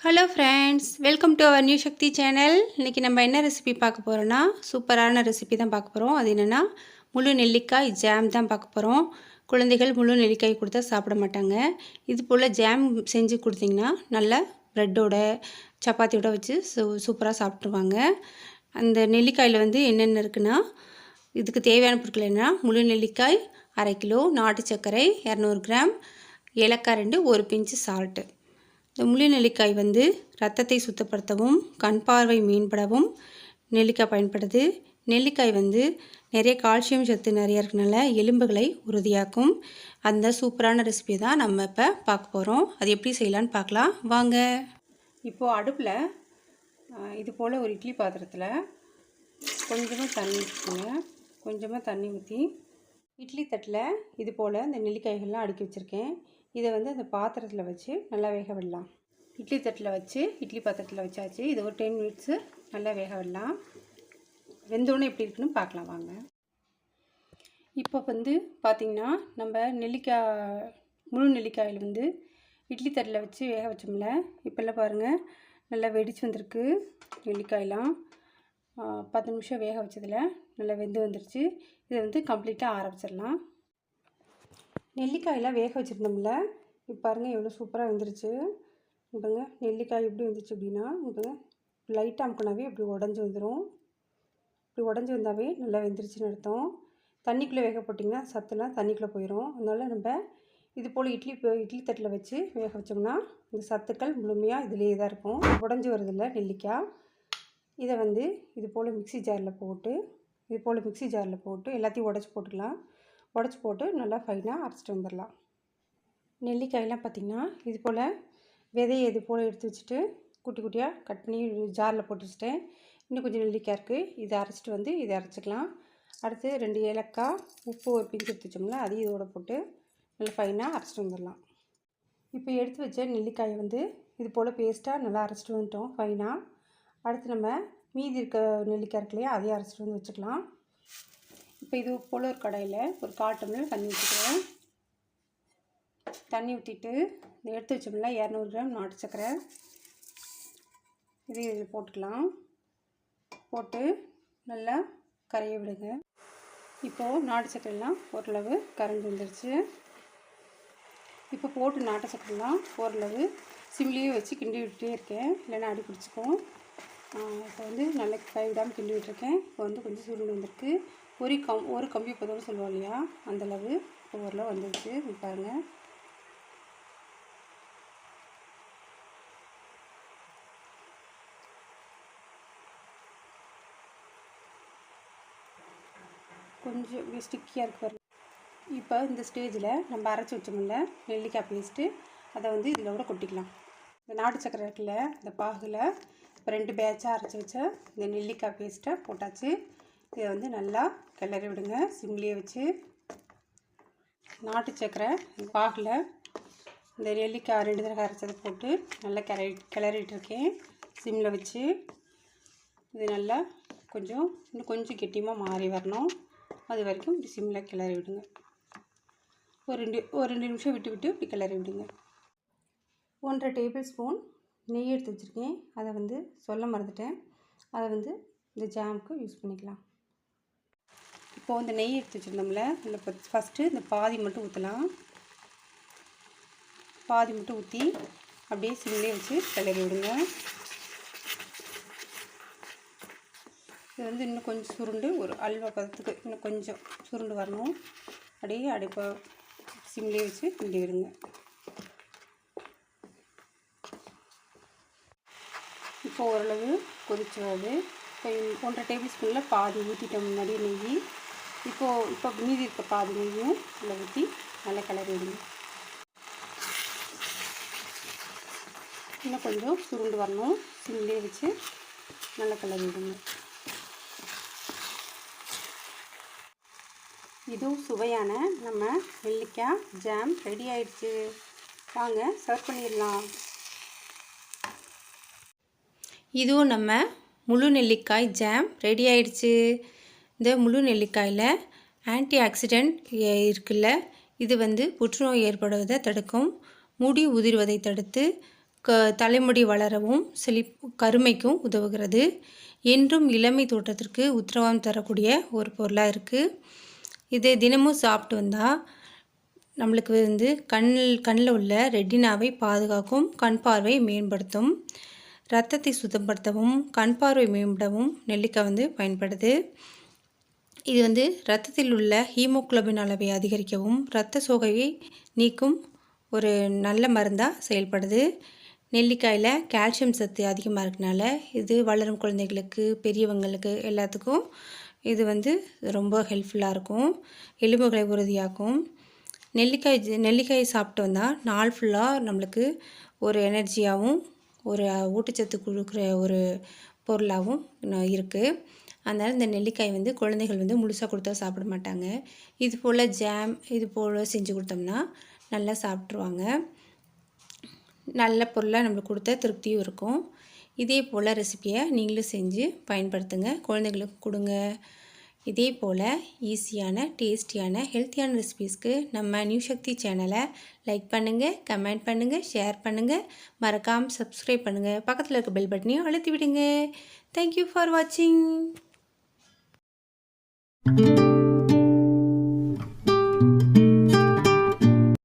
Hello friends welcome to our new Sakthi channel இன்றைக்கி நம்ம என்ன ரெசிபி பார்க்க போகிறோன்னா சூப்பரான ரெசிபி தான் பார்க்க போகிறோம் அது என்னென்னா முழு நெல்லிக்காய் ஜாம் தான் பார்க்க போகிறோம் குழந்தைகள் முழு நெல்லிக்காய் கொடுத்தா சாப்பிட மாட்டாங்க. இது போல் ஜாம் செஞ்சு கொடுத்தீங்கன்னா நல்லா ப்ரெட்டோட சப்பாத்தியோட வச்சு சூ சூப்பராக சாப்பிட்ருவாங்க அந்த நெல்லிக்காயில் வந்து என்னென்ன இருக்குன்னா இதுக்கு தேவையான பொருட்கள் என்னென்னா முழு நெல்லிக்காய் அரை கிலோ நாட்டு சர்க்கரை இரநூறு கிராம் ஏலக்காய் ரெண்டு ஒரு பிஞ்சு சால்ட்டு இந்த முள்ளி நெல்லிக்காய் வந்து ரத்தத்தை சுத்தப்படுத்தவும் கண் பார்வை மேம்படவும் நெல்லிக்காய் பயன்படுது. நெல்லிக்காய் வந்து நிறைய கால்சியம் சத்து நிறைய இருக்கனால எலும்புகளை உறுதியாக்கும். அந்த சூப்பரான ரெசிபி தான் நம்ம இப்போ பார்க்க போகிறோம் அது எப்படி செய்யலான்னு பார்க்கலாம். வாங்க. இப்போது அடுப்பில் இது போல் ஒரு இட்லி பாத்திரத்தில் கொஞ்சமாக தண்ணி ஊற்றிக்கோங்க கொஞ்சமாக தண்ணி ஊற்றி இட்லி தட்டில் இது போல் இந்த நெல்லிக்காய்கள்லாம் அடுக்கி வச்சுருக்கேன். இதை வந்து அந்த பாத்திரத்தில் வச்சு நல்லா வேக விடலாம். இட்லி தட்டில் வச்சு இட்லி பாத்திரத்தில் வச்சாச்சு. இது ஒரு டென் மினிட்ஸு நல்லா வேக விடலாம். வெந்தோடனே எப்படி இருக்குன்னு பார்க்கலாம் வாங்க. இப்போ வந்து பார்த்திங்கன்னா நம்ம நெல்லிக்காய் முழு நெல்லிக்காயில் வந்து இட்லி தட்டில் வச்சு வேக வச்சோம்ல. இப்போல்லாம் பாருங்கள் நல்லா வெடிச்சு வந்திருக்கு நெல்லிக்காயெலாம் பத்து நிமிஷம் வேக வச்சதில் நல்லா வெந்து வந்துருச்சு. இதை வந்து கம்ப்ளீட்டாக ஆரம்பிச்சிடலாம். நெல்லிக்காயெல்லாம் வேக வச்சுருந்தோம்ல இப்போ பாருங்கள் எவ்வளோ சூப்பராக வந்துருச்சு. இப்போங்க நெல்லிக்காய் எப்படி வந்துச்சு அப்படின்னா இப்போங்க லைட்டாக அமுக்கினாவே இப்படி உடஞ்சி வந்துடும் இப்படி உடஞ்சி வந்தாவே நல்லா வெந்துருச்சுன்னு அர்த்தம். தண்ணிக்குள்ளே வேக போட்டிங்கன்னா சத்துலாம் தண்ணிக்குள்ளே போயிடும் அதனால் நம்ம இது போல் இட்லி இட்லி தட்டில் வச்சு வேக வச்சோம்னா இந்த சத்துக்கள் முழுமையாக இதுலேயே தான் இருக்கும். உடஞ்சி வரதில்ல நெல்லிக்காய். இதை வந்து இது போல் மிக்சி ஜாரில் போட்டு இது போல் மிக்சி ஜாரில் போட்டு எல்லாத்தையும் உடச்சி போட்டுக்கலாம். உடச்சி போட்டு நல்லா ஃபைனாக அரைச்சிட்டு வந்துடலாம். நெல்லிக்காயெல்லாம் பார்த்திங்கன்னா இது போல் விதையை இது போல் எடுத்து வச்சுட்டு குட்டி குட்டியாக கட் பண்ணி ஜாரில் போட்டு வச்சுட்டேன். இன்னும் கொஞ்சம் நெல்லிக்காய் இருக்குது இதை அரைச்சிட்டு வந்து இதை அரைச்சிக்கலாம். அடுத்து ரெண்டு ஏலக்காய் உப்பு ஒரு பிஞ்சு எடுத்து வச்சோம்ல அதையும் இதோட போட்டு நல்லா ஃபைனாக அரைச்சிட்டு வந்துடலாம். இப்போ எடுத்து வச்ச நெல்லிக்காயை வந்து இது போல் பேஸ்ட்டாக நல்லா அரைச்சிட்டு வந்துட்டோம் ஃபைனாக அடுத்து நம்ம மீதி இருக்க நெல்லிக்காய் இருக்கு இல்லையா அதையும் அரைச்சிட்டு வந்து வச்சுக்கலாம். இப்போ இது போல் ஒரு கடையில் ஒரு கால் தண்ணி ஊற்றிக்கிறேன் தண்ணி ஊற்றிட்டு இந்த எடுத்து வச்சோம்ல இரநூறு கிராம் நாட்டு சக்கரை. இது இதில் போட்டுக்கலாம். போட்டு நல்லா கரைய விடுங்க. இப்போது நாட்டு சக்கரைலாம் ஓரளவு கரைஞ்சி வந்துருச்சு. இப்போ போட்டு நாட்டு சக்கரைலாம் ஓரளவு சிம்லேயே வச்சு கிண்டி விட்டுட்டே இருக்கேன். இல்லைன்னா அடி பிடிச்சிக்கும். இப்போ வந்து நல்லா கை விடாமல் கிண்டி விட்டுருக்கேன். இப்போ வந்து கொஞ்சம் சுருண்டு வந்திருக்கு. ஒரு கம் ஒரு கம்பி பதோடு சொல்லுவோம் இல்லையா? அந்தளவு இப்போ ஓரளவு வந்துருச்சு. பாருங்கள் கொஞ்சம் ஸ்டிக்கியாக இருக்கு பாருங்க. இப்போ இந்த ஸ்டேஜில் நம்ம அரைச்சி வச்சோம்ல நெல்லிக்காய் பேஸ்ட்டு அதை வந்து இதில் கூட கொட்டிக்கலாம். இந்த நாட்டு சக்கரை இருக்குல்ல இந்த பாகில் இப்போ ரெண்டு பேட்சாக அரைச்சி வச்ச இந்த நெல்லிக்காய் பேஸ்ட்டை போட்டாச்சு. இதை வந்து நல்லா கிளறி விடுங்க. சிம்லேயே வச்சு நாட்டு சக்கரை பாகில் இந்த நெல்லிக்காய் ரெண்டு தடவை அரைச்சதை போட்டு நல்லா கிளறி கிளறிட்டு இருக்கேன். சிம்மில் வச்சு இது நல்லா கொஞ்சம் இன்னும் கொஞ்சம் கெட்டியமாக மாறி வரணும். அது வரைக்கும் இப்படி சிம்மில் கிளறி விடுங்க. ஒரு ரெண்டு ஒரு ரெண்டு நிமிஷம் விட்டு விட்டு இப்படி கிளறி விடுங்க. ஒன்றரை டேபிள் ஸ்பூன் நெய் எடுத்து வச்சுருக்கேன். அதை வந்து சொல்ல மறந்துட்டேன். அதை வந்து இந்த ஜாமுக்கு யூஸ் பண்ணிக்கலாம். இப்போது இந்த நெய் எடுத்து வச்சுருந்தோம்ல இந்த ஃபஸ்ட்டு இந்த பாதி மட்டும் ஊற்றலாம் பாதி மட்டும் ஊற்றி அப்படியே சிம்லேயே வச்சு கிளறி விடுங்க. இது வந்து இன்னும் கொஞ்சம் சுருண்டு ஒரு அல்வா பதத்துக்கு இன்னும் கொஞ்சம் சுருண்டு வரணும். அப்படியே அடைப்பா சிம்லேயே வச்சு கிண்டி விடுங்க இப்போ ஓரளவு கொதிச்சு வருது இப்போ ஒன்றரை டேபிள் ஸ்பூனில் பாதி ஊற்றிட்டோம் முன்னாடி நெய். இப்போது இப்போ மீதி இருக்க பாதி நெய்யும் இதில் ஊற்றி நல்லா கிளறி விடுங்க. இன்னும் கொஞ்சம் சுருண்டு வரணும். சிம்லே வச்சு நல்லா கிளறி விடுங்க. இதுவும் சுவையான நம்ம நெல்லிக்காய் ஜாம் ரெடி ஆயிடுச்சு. வாங்க சர்வ் பண்ணிடலாம். இதுவும் நம்ம முழு நெல்லிக்காய் ஜாம் ரெடி ஆயிடுச்சு. இந்த முழு நெல்லிக்காயில் ஆன்டி ஆக்சிடெண்ட் இருக்குல்ல இது வந்து புற்றுநோய் ஏற்படுவதை தடுக்கும். முடி உதிர்வதை தடுத்து க தலைமுடி வளரவும் செழிப் கருமைக்கும் உதவுகிறது. என்றும் இளமை தோட்டத்திற்கு உத்தரவாதம் தரக்கூடிய ஒரு பொருளாக இருக்குது இதை தினமும் சாப்பிட்டு வந்தால் நம்மளுக்கு வந்து கண் கண்ணில் உள்ள ரெட்டினாவை பாதுகாக்கும் கண் பார்வை மேம்படுத்தும். ரத்தத்தை சுத்தப்படுத்தவும் கண் பார்வை மேம்படவும் நெல்லிக்காய் வந்து பயன்படுது. இது வந்து ரத்தத்தில் உள்ள ஹீமோகுளோபின் அளவை அதிகரிக்கவும் இரத்த சோகையை நீக்கும் ஒரு நல்ல மருந்தாக செயல்படுது. நெல்லிக்காயில் கால்சியம் சத்து அதிகமாக இருக்கனால இது வளரும் குழந்தைகளுக்கு பெரியவங்களுக்கு எல்லாத்துக்கும் இது வந்து ரொம்ப ஹெல்ப்ஃபுல்லாக இருக்கும் எலும்புகளை உறுதியாக்கும். நெல்லிக்காய் நெல்லிக்காயை சாப்பிட்டு வந்தால் நாள் ஃபுல்லாக நம்மளுக்கு ஒரு எனர்ஜியாகவும் ஒரு ஊட்டச்சத்து கொடுக்குற ஒரு பொருளாகவும் இருக்குது அதனால் இந்த நெல்லிக்காய் வந்து குழந்தைகள் வந்து முழுசாக கொடுத்தா சாப்பிட மாட்டாங்க. இது போல் ஜாம் இது போல் செஞ்சு கொடுத்தோம்னா நல்லா சாப்பிட்ருவாங்க நல்ல பொருளாக நம்மளுக்கு கொடுத்த திருப்தியும் இருக்கும். இதே போல் ரெசிப்பியை நீங்களும் செஞ்சு பயன்படுத்துங்க. குழந்தைங்களுக்கு கொடுங்க. இதே போல் ஈஸியான டேஸ்டியான ஹெல்த்தியான ரெசிபீஸ்க்கு நம்ம நியூ சக்தி சேனலை லைக் பண்ணுங்கள் கமெண்ட் பண்ணுங்கள் ஷேர் பண்ணுங்கள் மறக்காமல் சப்ஸ்கிரைப் பண்ணுங்கள் பக்கத்தில் இருக்க பெல் பட்டனையும் அழுத்தி விடுங்க. தேங்க்யூ ஃபார் வாட்சிங்